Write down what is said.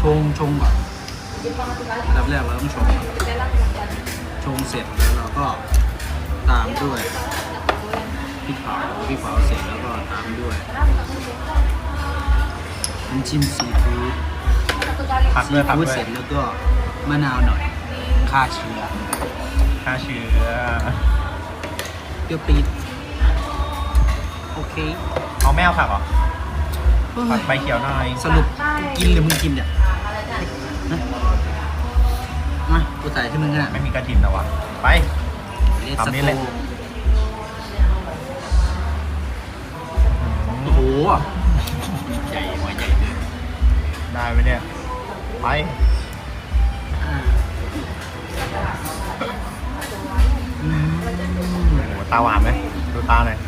ชงชงก่อนอันดับแรกเราต้องชงก่อนชงเสร็จแล้วเราก็ตามด้วยพริกเผาพริกเผาเสร็จแล้วก็ตามด้วยน้ำจิ้มซีฟู้ดผักซีด้วยผักฟู้ดด้วเสร็ยจแล้วก็มะนาวหน่อยฆ่าเชื้อฆ่าเชื้อเปรี้ยวปี๊ดโอเค เอาแมวผักเหรอเฮ้ย ผักใบเขียวหน่อยสรุปกินหรือมึงกินเนี่ยนะมากูใส่ให้มึงกันไม่มีกระถิ่นนะวะไปเลสทำนี่โตเลยโอ้โหใหญ่หัวใหญ่เลยได้ไหมเนี่ยไปอ่าอืมโอ้โหตาหวานไหมดูตาหน่อย